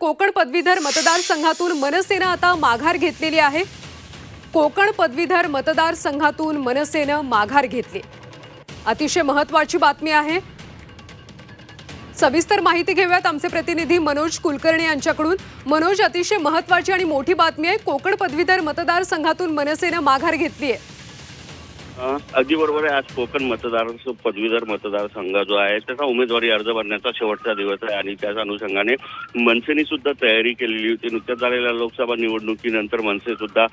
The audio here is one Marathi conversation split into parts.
कोकण पदवीधर मतदारसंघातून मनसेनं आता माघार घेतलेली आहे. कोकण पदवीधर मतदारसंघातून मनसेनं माघार घेतली. अतिशय महत्वाची बातमी आहे. सविस्तर माहिती घेऊयात आमचे प्रतिनिधी मनोज कुलकर्णी यांच्याकडून. मनोज अतिशय महत्वाची आणि मोठी बातमी आहे. कोकण पदवीधर मतदारसंघातून मनसेनं माघार घेतली आहे अगदी बरोबर आहे. आज कोकण मतदार पदवीधर मतदारसंघ जो आहे त्याचा उमेदवारी अर्ज भरण्याचा शेवटचा दिवस आहे आणि त्याच अनुषंगाने मनसेने सुद्धा तयारी केलेली होती. नुकत्याच झालेल्या लोकसभा निवडणुकीनंतर मनसे सुद्धा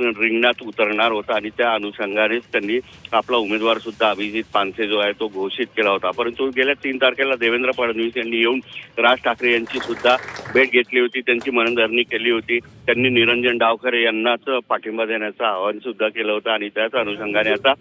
रिंगणात उतरणार होता आणि त्या अनुषंगानेच त्यांनी आपला उमेदवार सुद्धा अभिजित पानसे जो आहे तो घोषित केला होता. परंतु गेल्या तीन तारखेला देवेंद्र फडणवीस यांनी येऊन राज ठाकरे यांची सुद्धा भेट घेतली होती त्यांची मनधरणी केली होती. त्यांनी निरंजन डावखरे यांनाच पाठिंबा देण्याचं आवाहन सुद्धा केलं होतं आणि त्याच अनुषंगाने आता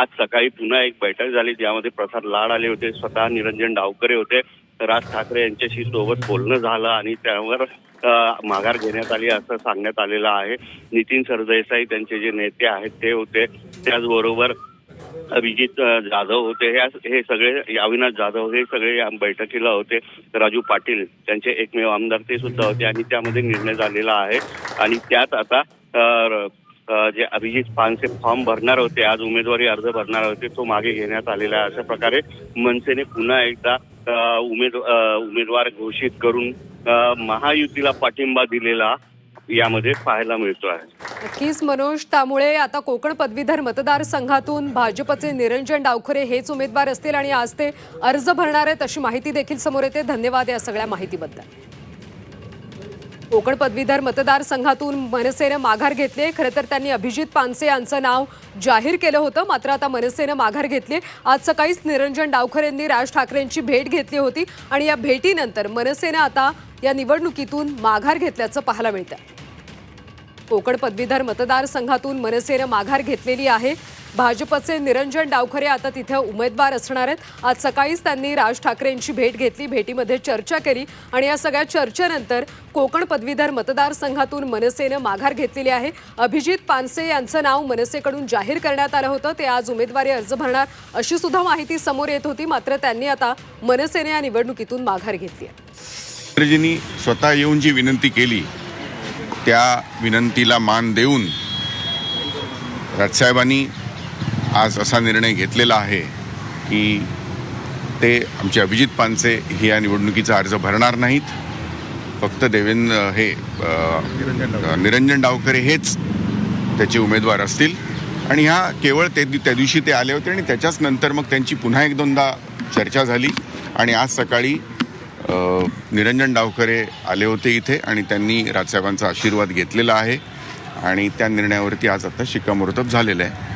आज सकाळी पुन्हा एक बैठक झाली ज्यामध्ये प्रसाद लाड आले होते स्वतः निरंजन डावकरे होते. राज ठाकरे यांच्याशी सोबत बोलणं झालं आणि त्यावर माघार घेण्यात आली असं सांगण्यात आलेलं आहे. नितीन सरदेसाई त्यांचे जे नेते आहेत ते होते. त्याचबरोबर अभिजित जाधव होते. हे हे सगळे अविनाश जाधव हे सगळे या बैठकीला होते. राजू पाटील त्यांचे एकमेव आमदार ते सुद्धा होते आणि त्यामध्ये निर्णय झालेला आहे. आणि त्यात आता जे अभिजित पानसे फॉर्म भरणार होते आज उमेदवारी अर्ज भरणार होते तो मागे घेण्यात आलेला आहे. अशा प्रकारे मनसेने पुन्हा एकदा उमेद उमेदवार घोषित करून महायुतीला पाठिंबा दिलेला यामध्ये पाहायला मिळतो आहे. नक्कीच मनोज त्यामुळे आता कोकण पदवीधर मतदारसंघातून भाजपचे निरंजन डावखरे हेच उमेदवार असतील आणि आज ते अर्ज भरणार आहेत अशी माहिती देखील समोर येते. धन्यवाद या सगळ्या माहितीबद्दल. कोकण पदवीधर मतदारसंघातून मनसेनं माघार घेतली खरं तर त्यांनी अभिजित पानसे यांचं नाव जाहीर केलं होतं. मात्र आता मनसेनं माघार घेतली आज सकाळीच निरंजन डावखर यांनी राज ठाकरेंची भेट घेतली होती आणि या भेटीनंतर मनसेनं आता या निवडणुकीतून माघार घेतल्याचं पाहायला मिळतं कोकण पदवीधर मतदारसंघातून मनसेनं माघार घेतलेली आहे. भाजपचे निरंजन डावखरे आता तिथे उमेदवार असणार आहेत. आज सकाळीच त्यांनी राज ठाकरेंची भेट घेतली. भेटीमध्ये चर्चा केली आणि या सगळ्या चर्चेनंतर कोकण पदवीधर मतदारसंघातून मनसेनं माघार घेतलेली आहे. अभिजित पानसे यांचं नाव मनसेकडून जाहीर करण्यात आलं होतं. ते आज उमेदवारी अर्ज भरणार अशी सुद्धा माहिती समोर येत होती. मात्र त्यांनी आता मनसेने या निवडणुकीतून माघार घेतली आहे. स्वतः येऊन जी विनंती केली त्या विनंतीला मान देऊन राजसाहेबांनी आज असा निर्णय घेतलेला आहे की ते आमचे अभिजित पानसे हे या निवडणुकीचा अर्ज भरणार नाहीत. फक्त देवेंद्र हे निरंजन डावकरे हेच त्याचे उमेदवार असतील. आणि ह्या केवळ ते त्या दिवशी ते आले होते आणि त्याच्याच नंतर मग त्यांची पुन्हा एक दोनदा चर्चा झाली. आणि आज सकाळी निरंजन डावखरे आले होते इथे आणि त्यांनी राजसाहेबांचा आशीर्वाद घेतलेला आहे. आणि त्या निर्णयावरती आज आता शिक्कामोर्तब झालेलं आहे.